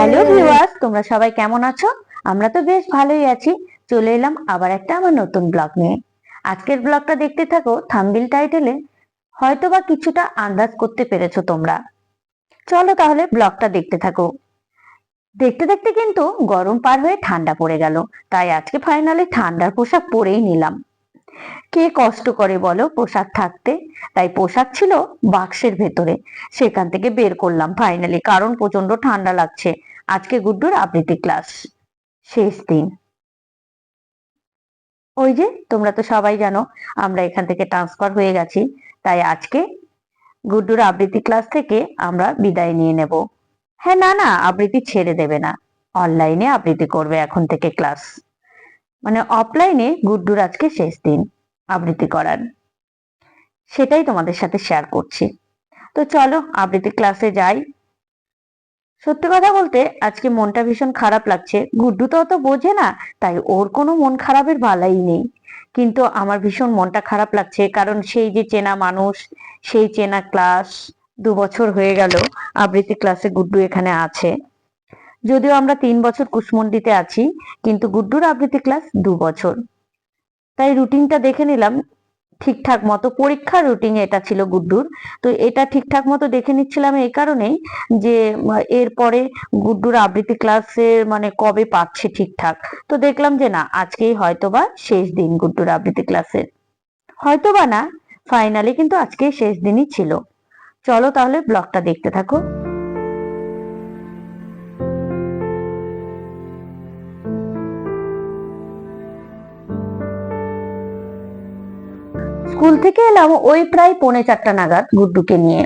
Hello viewers, তোমরা সবাই কেমন আছো? আমরা তো বেশ ভালোই আছি। চলে এলাম আবার একটা আমার নতুন ব্লগ নিয়ে। আজকের ব্লগটা দেখতে থাকো, থাম্বিল টাইটেলে হয়তো বা কিছুটা আন্দাজ করতে পেরেছ তোমরা। চলো তাহলে ব্লগটা দেখতে থাকো। দেখতে দেখতে কিন্তু গরম পার হয়ে ঠান্ডা পড়ে গেল, তাই আজকে ফাইনালি ঠান্ডার পোশাক পরেই নিলাম। কে কষ্ট করে বলো পোশাক থাকতে? তাই পোশাক ছিল বাক্সের ভেতরে, সেখান থেকে বের করলাম ফাইনালি, কারণ প্রচণ্ড ঠান্ডা লাগছে। আজকে গুড্ডুর আবৃত্তি ক্লাস শেষ দিন। ওই যে, তোমরা তো সবাই জানো, আমরা এখান থেকে ট্রান্সফার হয়ে গেছি। তাই আজকে গুড্ডুর আবৃত্তি ক্লাস থেকে আমরা বিদায় নিয়ে নেব। হ্যাঁ না না, আবৃত্তি ছেড়ে দেবে না। অনলাইনে আবৃত্তি করবে এখন থেকে ক্লাস মানে অফলাইনে গুড্ডুর আজকে শেষ দিন আবৃত্তি করার। সেটাই তোমাদের সাথে শেয়ার করছি। তো চলো, আবৃত্তি ক্লাসে যাই। সত্যি কথা বলতে আজকে মনটা ভীষণ খারাপ লাগছে। গুড্ডু তো অত বোঝে না, তাই ওর কোনো মন খারাপের বালাই নেই। কিন্তু আমার ভীষণ মনটা খারাপ লাগছে, কারণ সেই যে চেনা মানুষ, সেই চেনা ক্লাস দু বছর হয়ে গেল, আবৃত্তি ক্লাসে গুড্ডু এখানে আছে। যদিও আমরা তিন বছর কুশমন্ডিতে আছি, কিন্তু গুড্ডুর আবৃত্তি ক্লাস দু বছর। তাই রুটিনটা দেখে নিলাম ঠিকঠাক মতো পরীক্ষার রুটিন এটা ছিল গুড্ডুর। তো এটা ঠিকঠাক মতো দেখে নিচ্ছিলাম এই কারণেই যে, এরপরে গুড্ডুর আবৃত্তি ক্লাসের মানে কবে পাচ্ছে ঠিকঠাক। তো দেখলাম যে না, আজকেই হয়তোবা শেষ দিন গুড্ডুর আবৃত্তি ক্লাসের হয়তোবা না ফাইনালি কিন্তু আজকেই শেষ দিনই ছিল। চলো তাহলে ব্লগটা দেখতে থাকো। স্কুল থেকে এলাম, ওই প্রায় পৌনে চারটা নাগাদ গুড্ডুকে নিয়ে।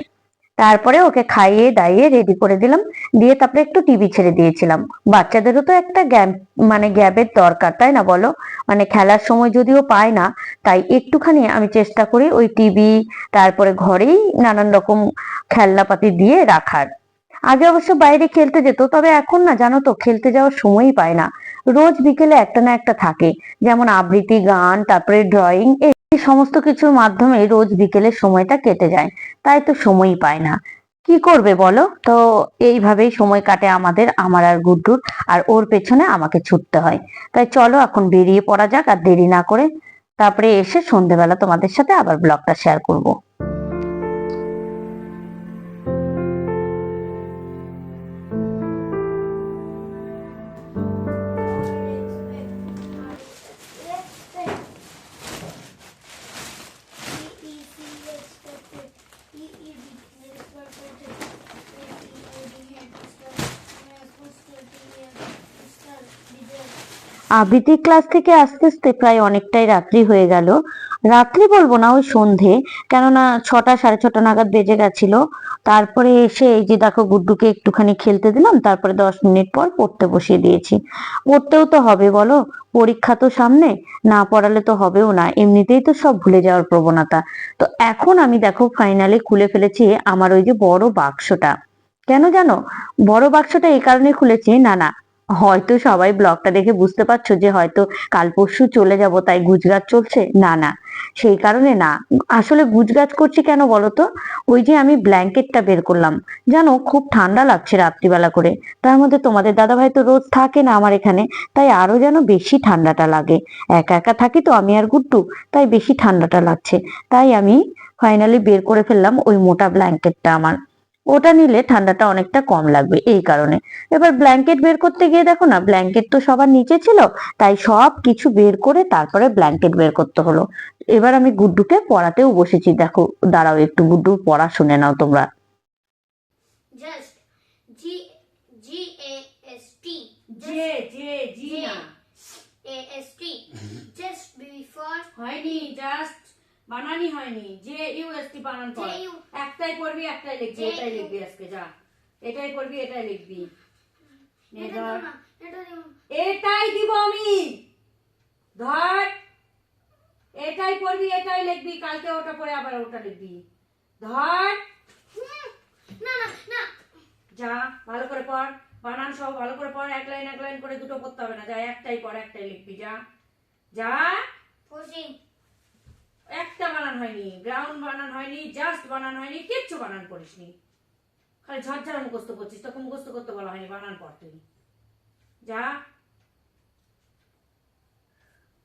তারপরে ওকে খাইয়ে দাইয়ে রেডি করে দিলাম, দিয়ে তারপরে একটু টিভি ছেড়ে দিয়েছিলাম। বাচ্চাদেরও তো একটা গ্যাপ মানে গ্যাপের দরকার, তাই না বলো? মানে খেলার সময় যদিও পায় না, তাই একটুখানি আমি চেষ্টা করি ওই টিভি তারপরে ঘরেই নানান রকম খেলনাপাতি দিয়ে রাখার। আগে অবশ্য বাইরে খেলতে যেত, তবে এখন না জানো তো, খেলতে যাওয়ার সময়ই পায় না। রোজ বিকেলে একটা না একটা থাকে, যেমন আবৃত্তি, গান, তারপরে ড্রয়িং এই সমস্ত কিছুর মাধ্যমে রোজ বিকেলের সময়টা কেটে যায়। তাই তো সময়ই পায় না। কি করবে বলো? তো এইভাবেই সময় কাটে আমাদের, আমার আর গুড্ডুর, আর ওর পেছনে আমাকে ছুটতে হয়। তাই চলো এখন বেরিয়ে পড়া যাক আর দেরি না করে তারপরে এসে সন্ধেবেলা তোমাদের সাথে আবার ব্লগটা শেয়ার করব। আবৃত্তি ক্লাস থেকে আস্তে আস্তে প্রায় অনেকটাই রাত্রি হয়ে গেল। রাত্রি বলব না, ওই সন্ধে, কেননা ছটা, সাড়ে ছটা নাগাদ বেজে গেছিল। তারপরে এসে এই যে দেখো গুড্ডুকে একটুখানি খেলতে দিলাম, তারপরে দশ মিনিট পর পড়তে বসিয়ে দিয়েছি। পড়তেও তো হবে বলো, পরীক্ষা তো সামনে, না পড়ালে তো হবেও না, এমনিতেই তো সব ভুলে যাওয়ার প্রবণতা। তো এখন আমি দেখো ফাইনালি খুলে ফেলেছি আমার ওই যে বড় বাক্সটা। কেন জানো? বড় বাক্সটা এই কারণে খুলেছি, না না হয়তো সবাই ব্লগটা দেখে বুঝতে পারছ যে হয়তো কাল পরশু চলে যাব, তাই গুজরাট চলছে? না না। সেই কারণে না। আসলে গুজরাট করছি কেন বলতো? ওই যে আমি ব্ল্যাঙ্কেটটা বের করলাম। জানো, খুব ঠান্ডা লাগছে রাত্রিবেলা করে। তার মধ্যে তোমাদের দাদা ভাই তো রোজ থাকে না আমার এখানে, তাই আরও যেন বেশি ঠান্ডাটা লাগে। একা একা থাকি তো আমি আর গুড্ডু, তাই বেশি ঠান্ডাটা লাগছে। তাই আমি ফাইনালি বের করে ফেললাম ওই মোটা ব্ল্যাঙ্কেটটা আমার। ওটা নিলে ঠান্ডাটা অনেকটা কম লাগবে এই কারণে। এবার ব্ল্যাঙ্কেট বের করতে গিয়ে দেখো না ব্ল্যাঙ্কেট তো সবার নিচে ছিল তাই সব কিছু বের করে তারপরে ব্ল্যাঙ্কেট বের করতে হলো। এবার আমি গুড্ডুকে পড়াতেও বসেছি দেখো দাঁড়াও একটু গুড্ডু পড়া শুনে নাও তোমরা। Just before হয়নি জাস্ট বানানি হয়নি যে ইউ এস টি বানান পর একটাই পড়বি একটাই লিখবি এটাই লিখবি আজকে যা। এটাই পড়বি এটাই লিখবি। এটাই দিব আমি। ধর এটাই পড়বি এটাই লিখবি কালকে ওটা পড়ে আবার ওটা লিখবি। ধর। না না না। যা ভালো করে পড় বানান সব ভালো করে পড় এক লাইন এক লাইন করে দুটো পড়তে হবে না যা একটাই পড় একটাই লিখবি যা। যা। একটা বানান হয়নি গ্রাউন্ড বানান হয়নি জাস্ট বানান হয়নি, কিচ্ছু বানান করিসনি। খালি ঝরঝরা মুখস্থ করছিস, তোকে মুখস্থ করতে বলা হয়নি, বানান পর তুই যা।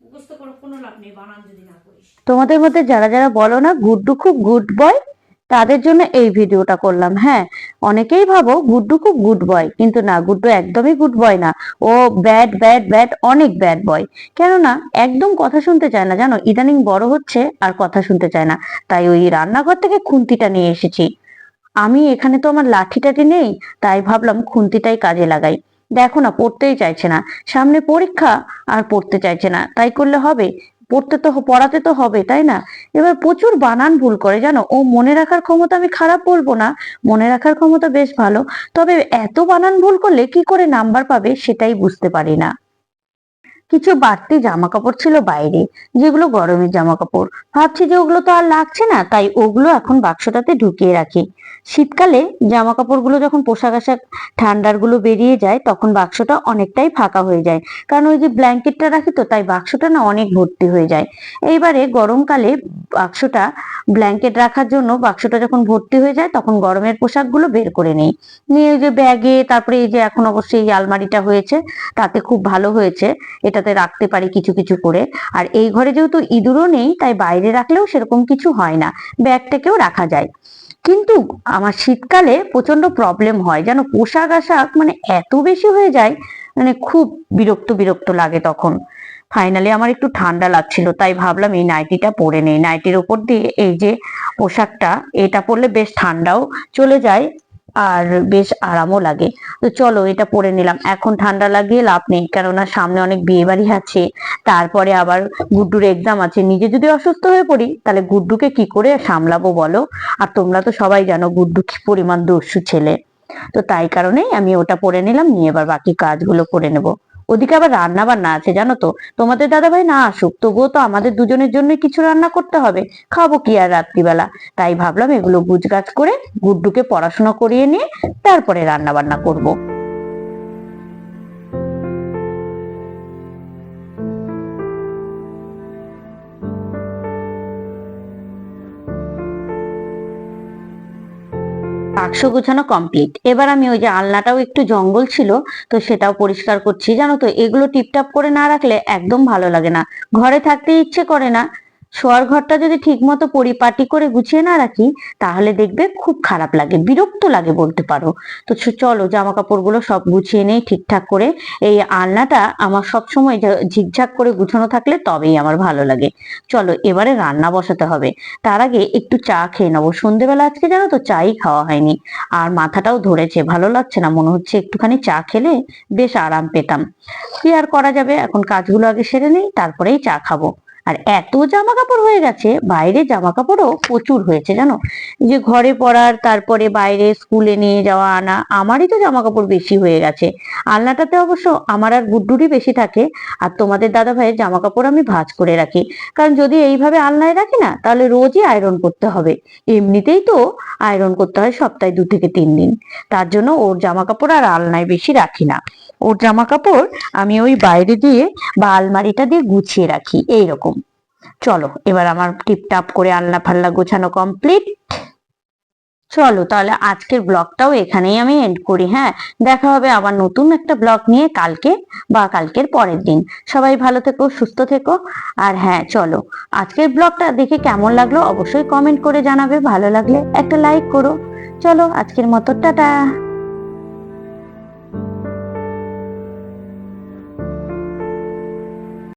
মুখস্থ করে, কোনো লাভ নেই, বানান যদি না করিস। তোমাদের মধ্যে যারা যারা বলো না, গুড্ডু খুব গুড বয় তাদের জন্য এই ভিডিওটা করলাম। হ্যাঁ অনেকেই ভাবো গুড্ডু খুব গুড বয় কিন্তু না, গুড্ডু একদমই গুড বয় না। ও ব্যাড ব্যাড ব্যাড অনেক ব্যাড বয় কেননা, একদম কথা শুনতে চায় না। জানো, ইদানিং বড় হচ্ছে আর কথা শুনতে চায় না। তাই ওই রান্নাঘর থেকে খুন্তিটা নিয়ে এসেছি। আমি এখানে তো আমার লাঠি টাঠি নেই, তাই ভাবলাম খুন্তিটাই কাজে লাগাই। দেখো না, পড়তেই চাইছে না। সামনে পরীক্ষা আর পড়তে চাইছে না। তাই করলে হবে? পড়তে তো পড়াতে তো হবে, তাই না? এবার প্রচুর বানান ভুল করে, জানো? ও মনে রাখার ক্ষমতা আমি খারাপ বলব না, মনে রাখার ক্ষমতা বেশ ভালো। তবে এত বানান ভুল করলে কি করে নাম্বার পাবে সেটাই বুঝতে পারি না। কিছু বাড়তি জামা কাপড় ছিল বাইরে, যেগুলো গরমের জামা কাপড় ভাবছি যে ওগুলো তো আর লাগছে না, তাই ওগুলো এখন বাক্সটাতে ঢুকিয়ে রাখি। শীতকালে জামা কাপড়গুলো যখন পোশাক আশাক ঠান্ডারগুলো বেরিয়ে যায়, তখন বাক্সটা অনেকটাই ফাঁকা হয়ে যায়। কারণ ওই যে ব্ল্যাঙ্কেটটা রাখি তো, তাই বাক্সটা না অনেক ভর্তি হয়ে যায়। এইবারে গরমকালে বাক্সটা ব্ল্যাঙ্কেট রাখার জন্য বাক্সটা যখন ভর্তি হয়ে যায়, তখন গরমের পোশাকগুলো বের করে নেই। নিয়ে ওই যে ব্যাগে, তারপরে এই যে এখন অবশ্যই এই আলমারিটা হয়েছে, তাতে খুব ভালো হয়েছে। এটাতে রাখতে পারি কিছু কিছু করে। আর এই ঘরে যেহেতু ইঁদুরও নেই, তাই বাইরে রাখলেও সেরকম কিছু হয় না। ব্যাগটাকেও রাখা যায়। কিন্তু আমার শীতকালে প্রচণ্ড প্রবলেম হয়। যেন পোশাক আশাক মানে এত বেশি হয়ে যায় মানে খুব বিরক্ত বিরক্ত লাগে তখন। ফাইনালি আমার একটু ঠান্ডা লাগছিল, তাই ভাবলাম এই নাইটিটা পরে নেই। নাইটির উপর দিয়ে এই যে পোশাকটা, এটা পরলে বেশ ঠান্ডাও চলে যায়। আর বেশ আরামও লাগে। তো চলো এটা পরে নিলাম। এখন ঠান্ডা লাগিয়ে লাভ নেই, কেননা সামনে অনেক বিয়ে বাড়ি আছে। তারপরে আবার গুড্ডুর এক্সাম আছে। নিজে যদি অসুস্থ হয়ে পড়ি, তাহলে গুড্ডুকে কি করে সামলাবো বলো? আর তোমরা তো সবাই জানো গুড্ডু কি পরিমাণ দস্যু ছেলে। তো তাই কারণে আমি ওটা পরে নিলাম, নিয়ে এবার বাকি কাজগুলো করে নেব। ওদিকে আবার রান্না বান্না আছে, জানো তো? তোমাদের দাদাভাই না আসুক, তবুও তো আমাদের দুজনের জন্য কিছু রান্না করতে হবে। খাব কি আর রাত্রিবেলা? তাই ভাবলাম এগুলো গুজগাছ করে গুড্ডুকে পড়াশোনা করিয়ে নিয়ে তারপরে রান্না বান্না করব। বাক্স গুছানো কমপ্লিট এবার আমি ওই যে আলনাটাও একটু জঙ্গল ছিল, তো সেটাও পরিষ্কার করছি। জানো তো, এগুলো টিপটাপ করে না রাখলে একদম ভালো লাগে না। ঘরে থাকতে ইচ্ছে করে না। শোয়ার ঘরটা যদি ঠিক মতো পরিপাটি করে গুছিয়ে না রাখি, তাহলে দেখবে খুব খারাপ লাগে, বিরক্ত লাগে বলতে পারো। তো চলো জামা কাপড়গুলো সব গুছিয়ে নেই ঠিকঠাক করে। এই আলনাটা আমার সব সময় ঝিকঝাক করে গুছানো থাকলে তবেই আমার ভালো লাগে। চলো এবারে রান্না বসাতে হবে। তার আগে একটু চা খেয়ে নেব। সন্ধেবেলা আজকে জানো তো চাই খাওয়া হয়নি। আর মাথাটাও ধরেছে, ভালো লাগছে না, মনে হচ্ছে একটুখানি চা খেলে বেশ আরাম পেতাম। কি আর করা যাবে? এখন কাজগুলো আগে সেরে নেই, তারপরেই চা খাব। আর এত জামা কাপড় হয়ে গেছে, বাইরে জামা কাপড়ও প্রচুর হয়েছে, জানো? যে ঘরে পড়ার তারপরে বাইরে স্কুলে নিয়ে যাওয়া, আনা, আমারই তো জামা কাপড় বেশি হয়ে গেছে। আলনাটাতে অবশ্য আমার আর গুড্ডুরই বেশি থাকে, আর তোমাদের দাদা ভাইয়ের জামা কাপড় আমি ভাঁজ করে রাখি। কারণ যদি এইভাবে আলনায় রাখি না, তাহলে রোজই আয়রন করতে হবে। এমনিতেই তো আয়রন করতে হয় সপ্তাহে দু থেকে তিন দিন। তার জন্য ওর জামা কাপড় আর আলনায় বেশি রাখি না। ওর জামা কাপড় আমি ওই বাইরে দিয়ে বা আলমারিটা দিয়ে গুছিয়ে রাখি, এইরকম। চলো, এবার আমার টিপটাপ করে আলনা ফাল্লা গোছানো কমপ্লিট চলো, তাহলে আজকের ব্লগটাও এখানেই আমি এন্ড করি হ্যাঁ? দেখা হবে আবার নতুন একটা ব্লগ নিয়ে কালকে বা কালকের পরের দিন। সবাই ভালো থেকো, সুস্থ থেকো, আর হ্যাঁ চলো, আজকের ব্লগটা দেখে কেমন লাগল অবশ্যই কমেন্ট করে জানাবে, ভালো লাগলে একটা লাইক করো। চলো, আজকের মতো, টাটা!